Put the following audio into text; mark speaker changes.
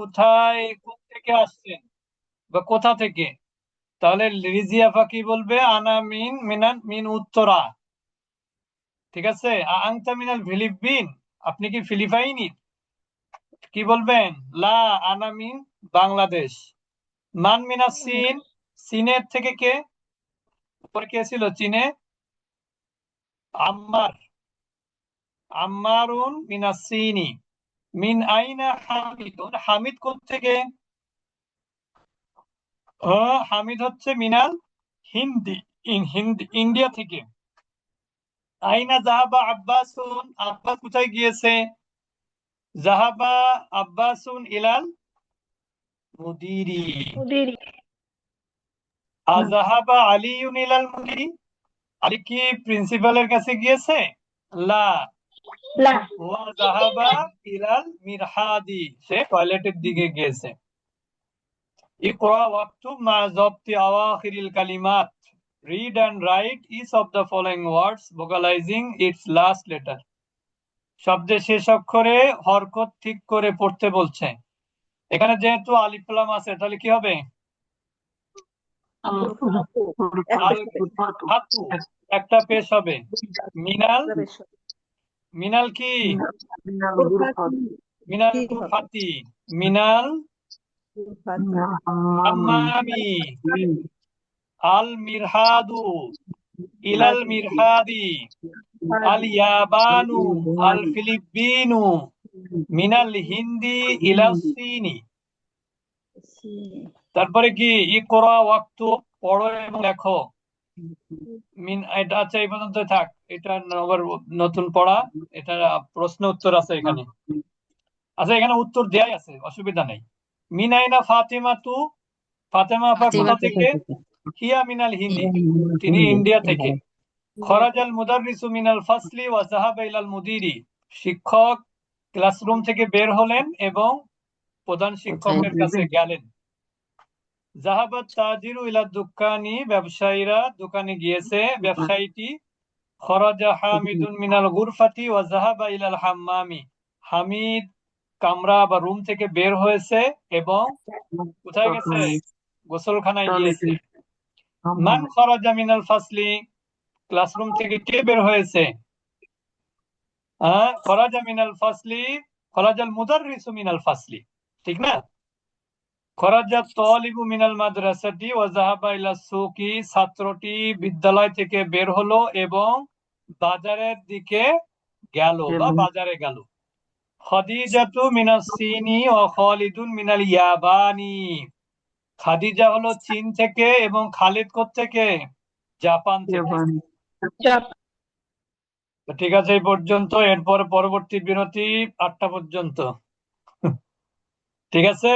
Speaker 1: কোথায় থেকে আসছেন? বা কোথা থেকে? তাহলে রিজিয়াফা কি বলবে? আনা মিন, মিনান, মিন উত্তরা। ঠিক আছে? আংতা মিনাল ফিলিপিন। আপনি কি ফিলিপাইনি? কি বলবেন? লা আনা মিন, বাংলাদেশ। মান মিনা চীন চীনের থেকে কে? কে ছিল? চীনে? আম্মার। আম্মারুন মিনা চীনি মিন আইনা হামিদ হামিদ থেকে হামিদ হচ্ছে মিনাল হিন্দি ইন হিন্দি ইন্ডিয়া থেকে। আইনা জাহাবা আব্বাসুন আব্বাস কোথায় গিয়েছে? জাহাবা আব্বাসুন ইলাল মুদিরি।
Speaker 2: মুদিরি।
Speaker 1: আজাহাবা আলিউন ইলাল মুদিরি? আলী কি প্রিন্সিপালের কাছে গিয়েছে? লা। সে টয়লেটের দিকে গিয়েছে ইকরা ওয়াক্তুব মা জবতি আওয়াখিরিল কালিমাত। read and write each of the following words vocalizing its last letter শব্দের শেষ অক্ষরে হরকত ঠিক করে পড়তে বলছে। এখানে যেহেতু আলিফ লাম আছে তাহলে কি হবে? একটা পেশ হবে। মিনাল মিনাল কি? মিনাল ফাতি মিনাল আম্মামি আল মিরহাদু ইলাল মিরহাদি। আল ইয়াবানু আল ফিলিপিনু মিনাল হিন্দি ইলাল সিনি। তারপরে কি? ইকরা ওয়াক্তু। পড়ো এবং লেখো। মিন এটা আচ্ছা এই পর্যন্ত থাক। এটা আবার নতুন পড়া এটা প্রশ্ন উত্তর আছে এখানে। আচ্ছা এখানে উত্তর দেয়াই আছে অসুবিধা নেই। মিনাইনা ফাতিমা তু ফাতেমা আপা কোথা থেকে? হিয়া মিনাল হিন্দি। তিনি ইন্ডিয়া থেকে। খরাজাল মুদাররিসু মিনাল ফাসলি ওয়া যাহাবা ইলাল মুদিরি। শিক্ষক ক্লাসরুম থেকে বের হলেন এবং প্রধান শিক্ষকের কাছে গেলেন। জাহাবাত তাজিরু ইলা দুকানি ব্যবসায়ীরা দোকানে গিয়েছে ব্যবসায়ীটি খরাজা হামিদুন মিনাল গুরফাতি ওয়া জাহাবা ইলাল হাম্মামি। হামিদ কামরা বা রুম থেকে বের হয়েছে এবং কোথায় গেছে? গোসলখানায় গিয়েছে। মান খরাজা মিনাল ফাসলি ক্লাসরুম থেকে কে বের হয়েছে? হ্যাঁ খরাজা মিনাল ফাসলি খরাজাল মুদাররিসু মিনাল ফাসলি। ঠিক না? খরাজা তলিবু মিনাল মাদ্রাসাটি ওয়া যাহাবা ইলা সুকি ছাত্রটি বিদ্যালয় থেকে বের হলো এবং বাজারের দিকে গেল বা বাজারে গেল। খাদিজাতু মিনাস সিনি ও খালিদুন মিনাল ইয়াবানি। খাদিজা হলো চীন থেকে এবং খালিদ থেকে। জাপান। থেকে ঠিক আছে এই পর্যন্ত। এরপর পরবর্তী বিরতি আটটা পর্যন্ত। ঠিক আছে?